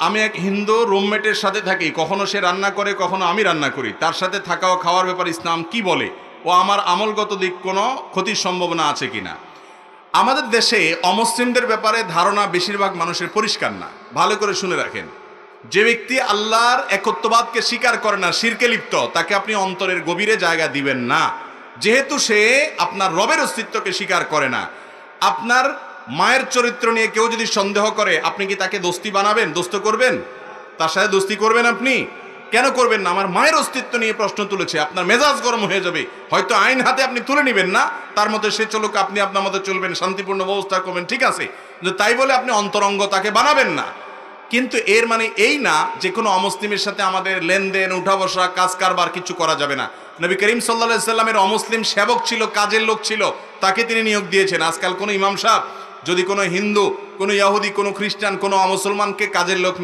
আমি এক হিন্দু রুমমেটের সাথে থাকি। কখনো সে রান্না করে, কখনো আমি রান্না করি। তার সাথে থাকা ও খাওয়ার ব্যাপার ইসলাম কি বলে? ও আমার আমলগত দিক কোনো ক্ষতির সম্ভাবনা আছে কিনা? আমাদের দেশে অমুসলিমদের ব্যাপারে ধারণা বেশিরভাগ মানুষের পরিষ্কার না। ভালো করে শুনে রাখেন। যে ব্যক্তি আল্লাহর একত্ববাদকে স্বীকার করে না, শিরকে লিপ্ত, তাকে আপনি অন্তরের গভীরে জায়গা দিবেন না। যেহেতু সে আপনার রবের অস্তিত্বকে স্বীকার করে না, আপনার মায়ের চরিত্র নিয়ে কেউ যদি সন্দেহ করে, আপনি কি তাকে দোস্তি বানাবেন, দোস্ত করবেন? তার সাথে দোস্তি করবেন আপনি? কেন করবেন না? আমার মায়ের অস্তিত্ব নিয়ে প্রশ্ন তুলেছে, আপনার মেজাজ গরম হয়ে যাবে। হয়তো আইন হাতে আপনি তুলে নেবেন না, তার মধ্যে সে চলুক, আপনি আপনার মতো চলবেন, শান্তিপূর্ণ ব্যবস্থা করবেন, ঠিক আছে। কিন্তু তাই বলে আপনি অন্তরঙ্গ তাকে বানাবেন না। কিন্তু এর মানে এই না, যে কোনো অমুসলিমের সাথে আমাদের লেনদেন, উঠা বসা, কাজ কারবার কিছু করা যাবে না। নবী করিম সাল্লা সাল্লামের অমুসলিম সেবক ছিল, কাজের লোক ছিল, তাকে তিনি নিয়োগ দিয়েছেন। আজকাল কোনো ইমাম সাহেব যদি কোনো হিন্দু কোনো ইয়াহুদি কোনো খ্রিস্টান কোনো অমুসলমানকে কাজের লোক